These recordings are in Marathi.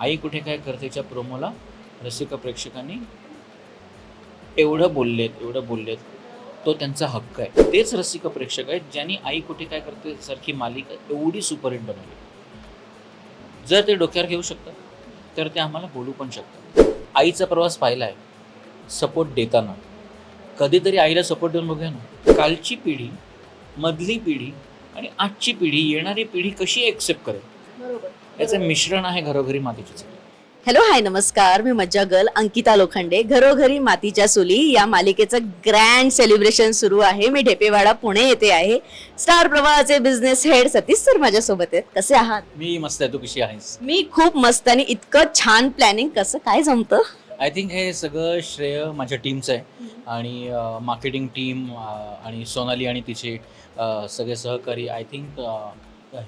आई कुठे काय करतेच्या प्रोमोला रसिक प्रेक्षकांनी एवढं बोललेत एवढं बोललेत. तो त्यांचा हक्क आहे. तेच रसिक प्रेक्षक आहेत ज्यांनी आई कुठे काय करते सारखी मालिका एवढी सुपरहिट बनवली. जर ते डोक्यावर घेऊ शकतात तर ते आम्हाला बोलू पण शकतात. आईचा प्रवास पाहिला आहे. सपोर्ट देताना. कधीतरी आईला सपोर्ट देऊन बघूया ना. कालची पिढी मधली पिढी आणि आजची पिढी येणारी पिढी कशी एक्सेप्ट करेल? बरोबर. याचं मिश्रण आहे घरोघरी मातीची चूल. हॅलो हाय नमस्कार. मी मज्जा गर्ल अंकिता लोखंडे. घरोघरी मातीच्या चुली या मालिकेचं ग्रँड सेलिब्रेशन सुरू आहे. मी ढेपेवाडा पुणे येथे आहे. स्टार प्रवाहाचे बिझनेस हेड सतीश सर माझ्यासोबत आहेत. कसे आहात? मी मस्त आहे. तू कशी आहेस? मी खूप मस्त आणि इतकं छान प्लॅनिंग कसं काय जमतं? आय थिंक हे सगळं श्रेय माझ्या टीमचं आहे. आणि मार्केटिंग टीम आणि सोनाली आणि तिचे अ, सगळे सहकारी. आय थिंक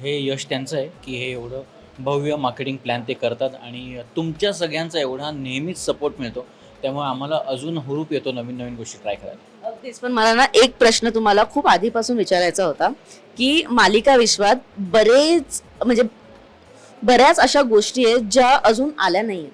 हे यश त्यांचं आहे की हे एवढं भव्य मार्केटिंग प्लॅन ते करतात आणि तुमच्या सगळ्यांचा एवढा नेहमीच सपोर्ट मिळतो. त्यामुळे आम्हाला अजून हुरूप येतो नवीन नवीन गोष्टी ट्राय करायला. अगदीच. पण मला ना एक प्रश्न तुम्हाला खूप आधीपासून विचारायचा होता की मालिका विश्वात बरेच म्हणजे बऱ्याच अशा गोष्टी आहेत ज्या अजून आल्या नाही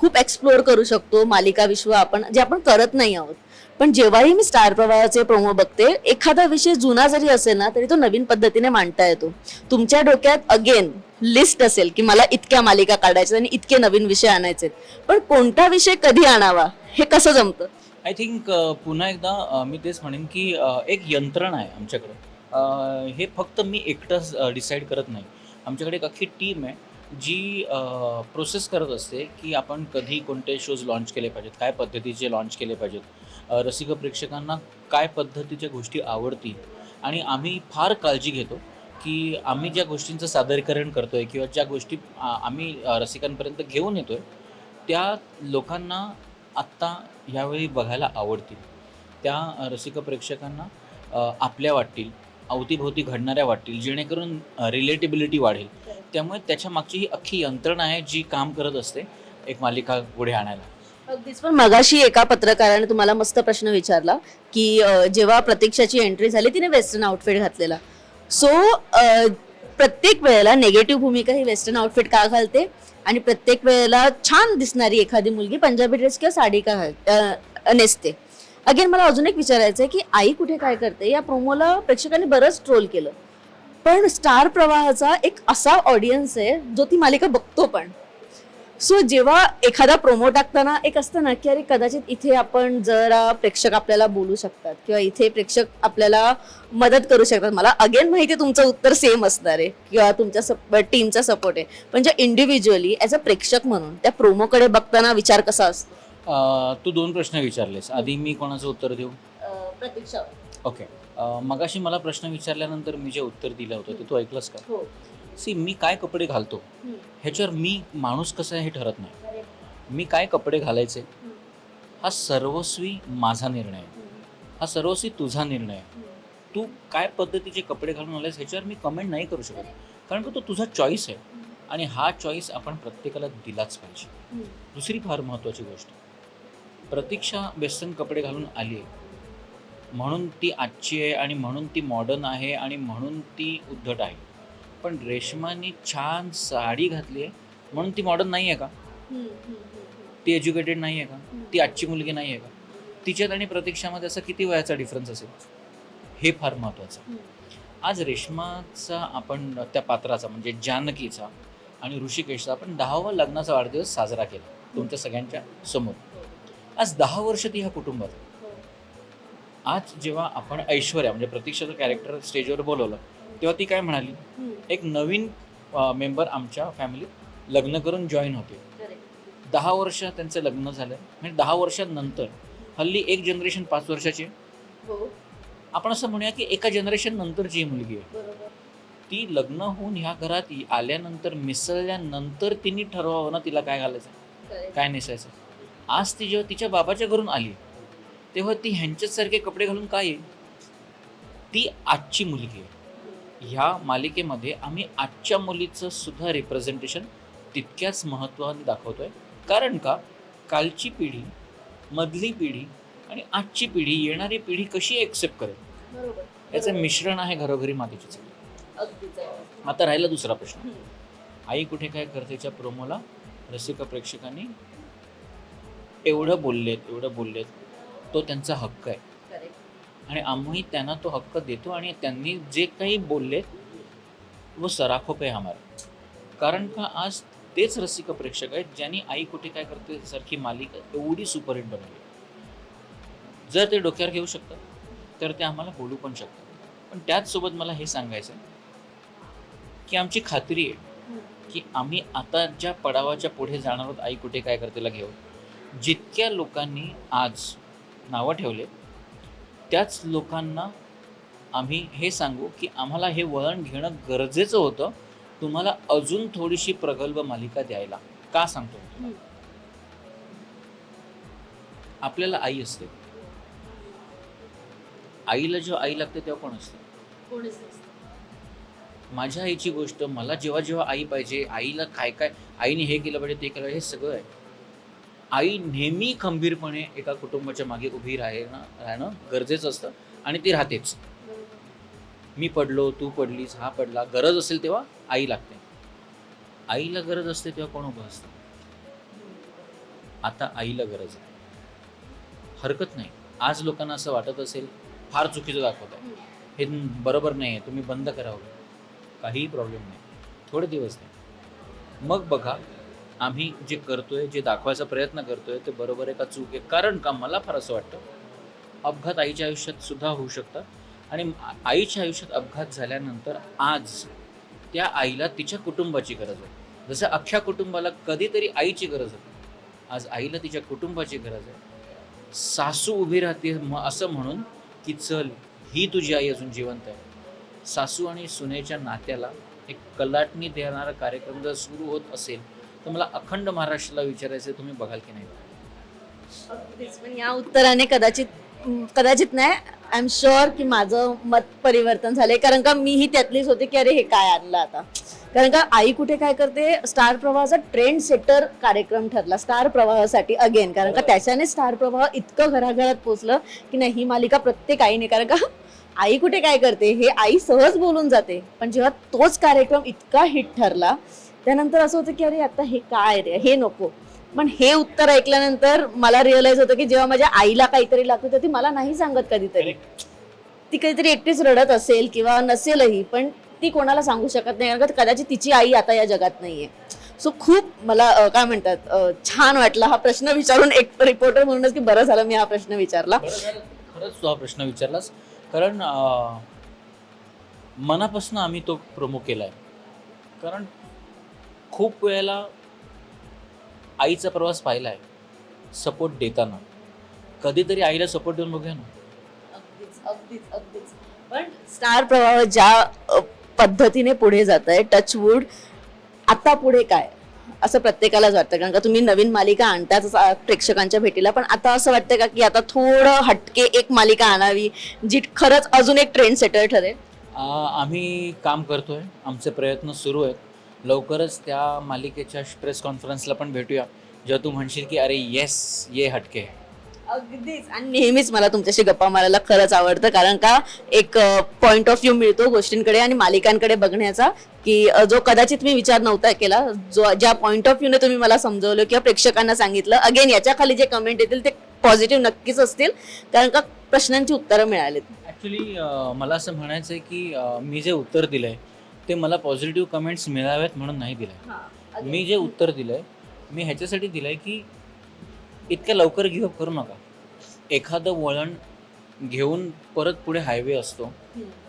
खूप एक्सप्लोअर करू शकतो मालिका विश्व आपण जे आपण करत नाही आहोत. पण जेव्हाही मी स्टार प्रवाहाचे प्रोमो बघते एखादा विषय जुना जरी असेल ना तरी तो नवीन पद्धतीने मांडता येतो. तुमच्या डोक्यात अगेन लिस्ट असेल की मला इतक्या मालिका काढायच्या आणि इतके नवीन विषय आणायचे पण कोणता विषय कधी आणावा हे कसं जमतं? आय थिंक पुन्हा एकदा मी तेच म्हणेन की एक यंत्रणा आहे आमच्याकडे. हे फक्त मी एकटाच डिसाईड करत नाही. आमच्याकडे एक अख्खी टीम आहे. जी प्रोसेस करत असते की आपण कधी कोणते शोज लॉन्च केले पाहिजेत काय पद्धतीचे लॉन्च केले पाहिजेत रसिक प्रेक्षकांना काय पद्धतीच्या गोष्टी आवडतील. आणि आम्ही फार काळजी घेतो की आम्ही ज्या गोष्टींचं सादरीकरण करतो आहे किंवा ज्या गोष्टी आम्ही रसिकांपर्यंत घेऊन येतो आहे त्या लोकांना आत्ता ह्यावेळी बघायला आवडतील. त्या रसिक प्रेक्षकांना आपल्या वाटतील. अवतीभोवती घडणाऱ्या वाटतील जेणेकरून रिलेटेबिलिटी वाढेल. त्यामुळे त्याच्या मागची ही अख्खी यंत्रणा आहे जी काम करत असते एक मालिका पुढे आणायला. अगदीच. पण मगाशी एका पत्रकाराने तुम्हाला मस्त प्रश्न विचारला की जेव्हा प्रतीक्षाची एंट्री झाली तिने वेस्टर्न आउटफिट घातलेला. सो प्रत्येक वेळेला नेगेटिव्ह भूमिका ही वेस्टर्न आउटफिट का घालते? आणि प्रत्येक वेळेला छान दिसणारी एखादी मुलगी पंजाबी ड्रेस किंवा साडी का घाल नेसते. अगेन मला अजून एक विचारायचं आहे की आई कुठे काय करते? या प्रोमोला प्रेक्षकांनी बरंच ट्रोल केलं. पण स्टार प्रवाहाचा एक असा ऑडियन्स आहे जो ती मालिका बघतो पण. सो जेव्हा एखादा प्रोमो टाकताना एक असतं ना की अरे कदाचित इथे आपण जरा प्रेक्षक आपल्याला बोलू शकतात किंवा इथे प्रेक्षक आपल्याला मदत करू शकतात. मला अगेन माहिती आहे तुमचं उत्तर सेम असणार आहे किंवा तुमच्या सप टीमचा सपोर्ट आहे. पण ज्या इंडिव्हिज्युअली ॲज अ प्रेक्षक म्हणून त्या प्रोमोकडे बघताना विचार कसा असतो? तू दोन प्रश्न विचारलेस. आधी मी कोणाचं उत्तर देऊ? प्रतीक्षा. ओके. मगाशी मला प्रश्न विचारल्यानंतर मी जे उत्तर दिलं होतं ते तू ऐकलंस का? हो. सी मी काय कपडे घालतो. ह्याच्यावर मी माणूस कसा आहे हे ठरत नाही. मी काय कपडे घालायचे? हा सर्वस्वी माझा निर्णय. आहे हा सर्वस्वी तुझा निर्णय. आहे तू काय पद्धतीचे कपडे घालून आलेस ह्याच्यावर मी कमेंट नाही करू शकत. कारण का तो तुझा चॉईस आहे. आणि हा चॉईस आपण प्रत्येकाला दिलाच पाहिजे. दुसरी फार महत्त्वाची गोष्ट. प्रतीक्षा वेस्टर्न कपडे घालून आली आहे. म्हणून ती आजची आहे आणि म्हणून ती मॉडर्न आहे आणि म्हणून ती उद्धट आहे. पण रेशमानी छान साडी घातली आहे. म्हणून ती मॉडर्न नाही आहे का ती एज्युकेटेड नाही आहे का ती आजची मुलगी नाही आहे का? तिच्यात आणि प्रतीक्षामध्ये असा किती वयाचा डिफरन्स असेल? हे फार महत्त्वाचं आज रेशमाचा आपण त्या पात्राचा म्हणजे जानकीचा आणि ऋषिकेशचा आपण दहावा लग्नाचा वाढदिवस साजरा केला. तुमच्या सगळ्यांच्या समोर. आज दहा वर्ष ती ह्या कुटुंबात. आज जेव्हा आपण ऐश्वर्या म्हणजे प्रतीक्षाचं कॅरेक्टर स्टेजवर बोलवलं तेव्हा ती काय म्हणाली? एक नवीन मेंबर आमच्या फॅमिलीत लग्न करून जॉईन होते. दहा वर्ष त्यांचं लग्न झालं. म्हणजे दहा वर्षांनंतर हल्ली एक जनरेशन पाच वर्षाची आहे. आपण असं म्हणूया की एका जनरेशन नंतरची ही मुलगी आहे. ती लग्न होऊन ह्या घरात आल्यानंतर मिसळल्यानंतर तिने ठरवावं ना तिला काय घालायचं काय नेसायचं आज ती जेव्हा तिच्या बाबाच्या घरून आली तेव्हा ती ह्यांच्याच सारखे कपडे घालून काय येईल? ती आजची मुलगी आहे. ह्या मालिकेमध्ये आम्ही आजच्या मुलीचं सुद्धा रिप्रेझेंटेशन तितक्याच महत्त्वाने दाखवतोय. कारण का? कालची पिढी मधली पिढी आणि आजची पिढी येणारी पिढी कशी एक्सेप्ट करेल? याचं मिश्रण आहे घरोघरी मातीची आता राहिला दुसरा प्रश्न. आई कुठे काय करतेच्या प्रोमोला रसिक प्रेक्षकांनी एवढं बोललेत एवढं बोललेत तो त्यांचा हक्क आहे. आणि आम्ही त्यांना तो हक्क देतो आणि त्यांनी जे काही बोलले वो सराखो पे हमारा. कारण का आज तेच रसिक प्रेक्षक आहेत ज्यांनी आई कुठे काय करते सारखी मालिका एवढी सुपरहिट बनवली. जर ते डोक्यावर घेऊ शकतात तर ते आम्हाला बोलू पण शकतात. पण त्याचसोबत मला हे सांगायचं आहे की आमची खात्री आहे की आम्ही आता ज्या पडावाच्या पुढे जाणार आहोत आई कुठे काय करतेला घेऊन जितक्या लोकांनी आज नावं ठेवले त्याच लोकांना आम्ही हे सांगू की आम्हाला हे वळण घेणं गरजेचं होतं. तुम्हाला अजून थोडीशी प्रगल्भ मालिका द्यायला. का सांगतो? आपल्याला आई असते. आईला जेव्हा आई लागते तेव्हा कोण असते? माझ्या आईची गोष्ट मला जेव्हा जेव्हा आई पाहिजे आईला काय काय आईने हे केलं पाहिजे ते केलं पाहिजे, हे सगळं आहे. आई नेहमी खंबीरपणे एका कुटुंबाच्या मागे उभी राहणं राहणं गरजेचं असतं आणि ती राहतेच. मी पडलो तू पडलीस हा पडला गरज असेल तेव्हा आई लागते. आईला गरज असते तेव्हा कोण उभं असतं? आता आईला गरज आहे. हरकत नाही. आज लोकांना असं वाटत असेल फार चुकीचं दाखवत आहे. हे बरोबर नाही आहे तुम्ही बंद करावं. काहीही प्रॉब्लेम नाही. थोडे दिवस नाही. मग बघा आम्ही जे करतोय जे दाखवायचा प्रयत्न करतोय ते बरोबर आहे का चूक आहे? कारण का मला फार असं वाटतं अपघात आईच्या आयुष्यात सुद्धा होऊ शकतात आणि आईच्या आयुष्यात अपघात झाल्यानंतर आज त्या आईला तिच्या कुटुंबाची गरज आहे. जसं अख्ख्या कुटुंबाला कधीतरी आईची गरज होती. आज आईला तिच्या कुटुंबाची गरज आहे. सासू उभी राहते म- असं म्हणून की चल ही तुझी आई अजून जिवंत आहे. सासू आणि सुनेच्या नात्याला एक कलाटणी देणारा कार्यक्रम जर सुरू होत असेल तर मला अखंड महाराष्ट्राला विचारायचं तुम्ही बघाल की नाही? अगदीच. पण या उत्तराने कदाचित कदाचित नाही आय एम शुअर की माझं मत परिवर्तन झालंय. कारण का मीही त्यातलीच होते की अरे हे काय आणलं आता? कारण का आई कुठे काय करते? स्टार प्रवाहाचा ट्रेंड सेटर कार्यक्रम ठरला स्टार प्रवाहासाठी अगेन कारण का त्याच्याने स्टार प्रवाह इतकं घराघरात पोचलं की नाही ही मालिका प्रत्येक आईने कारण का आई कुठे काय करते? हे आई सहज बोलून जाते. पण जेव्हा तोच कार्यक्रम इतका हिट ठरला त्यानंतर असं होतं की अरे आता हे काय रे? हे नको. पण हे उत्तर ऐकल्यानंतर मला रिअलाइज होतं की जेव्हा माझ्या आईला काहीतरी लागतं तर ती मला नाही सांगत कधीतरी. ती काहीतरी एकटीच रडत असेल किंवा नसेलही पण ती कोणाला सांगू शकत नाही. कारण कदाचित तिची आई आता या जगात नाहीये. सो खूप मला काय म्हणतात छान वाटलं हा प्रश्न विचारून एक रिपोर्टर म्हणूनच की बरं झालं मी हा प्रश्न विचारला. खरंच तू हा प्रश्न विचारलास. कारण मनापासून आम्ही तो प्रोमो केलाय. कारण खूप वेळेला आईचा प्रवास पाहिलाय सपोर्ट देताना. कधीतरी आईला सपोर्ट देऊन बघूया ना. अगदीच अगदीच अगदीच. पण स्टार प्रवाह ज्या अ, पद्धतीने पुढे जात आहे टचवूड आता पुढे काय? असं प्रत्येकालाच वाटतं. कारण का तुम्ही नवीन मालिका आणताच प्रेक्षकांच्या भेटीला पण आता असं वाटतं का की आता थोडं हटके एक मालिका आणावी जी खरंच अजून एक ट्रेंड सेटर ठरेल? आ, आम्ही काम करतोय. आमचे प्रयत्न सुरू आहेत. लवकरच त्या मालिकेच्या प्रेस कॉन्फरन्सला पण भेटूया. जेव्हा तू म्हणशील की अरे येस ये हटके. अगदीच. आणि नेहमीच मला तुमच्याशी गप्पा मारायला खरंच आवडतं कारण का एक पॉइंट ऑफ व्ह्यू मिळतो गोष्टींकडे आणि मालिकांकडे बघण्याचा की जो कदाचित मी विचार नव्हता केला जो ज्या पॉइंट ऑफ व्ह्यूने तुम्ही मला समजवलं किंवा प्रेक्षकांना सांगितलं अगेन याच्या खाली जे कमेंट येतील ते पॉझिटिव्ह नक्कीच असतील कारण का प्रश्नांची उत्तरं मिळालीत. ॲक्च्युली मला असं म्हणायचं आहे की मी जे उत्तर दिलं आहे ते मला पॉझिटिव्ह कमेंट्स मिळाव्यात म्हणून नाही दिलं मी जे उत्तर दिलं आहे मी ह्याच्यासाठी दिलं आहे की इतक्या लवकर गिव्हअप करू नका. एखादं वळण घेऊन परत पुढे हायवे असतो.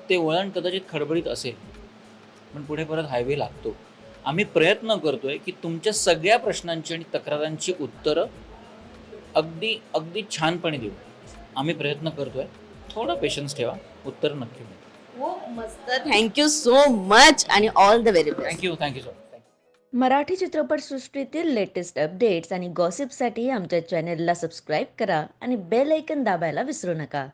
ते वळण कदाचित खडबडीत असेल पण पुढे परत हायवे लागतो. आम्ही प्रयत्न करतोय की तुमच्या सगळ्या प्रश्नांची आणि तक्रारांची उत्तरं अगदी अगदी छानपणे देऊ. आम्ही प्रयत्न करतोय. थोडं पेशन्स ठेवा. उत्तर नक्की मिळेल मस्त. थँक्यू सो मच आणि all the very best thank you thank you so much Marathi चित्रपटसृष्टीतील लेटेस्ट अपडेट्स आणि गॉसिपसाठी आमच्या चॅनेलला सबस्क्राईब करा आणि बेल ऐकन दाबायला विसरू नका.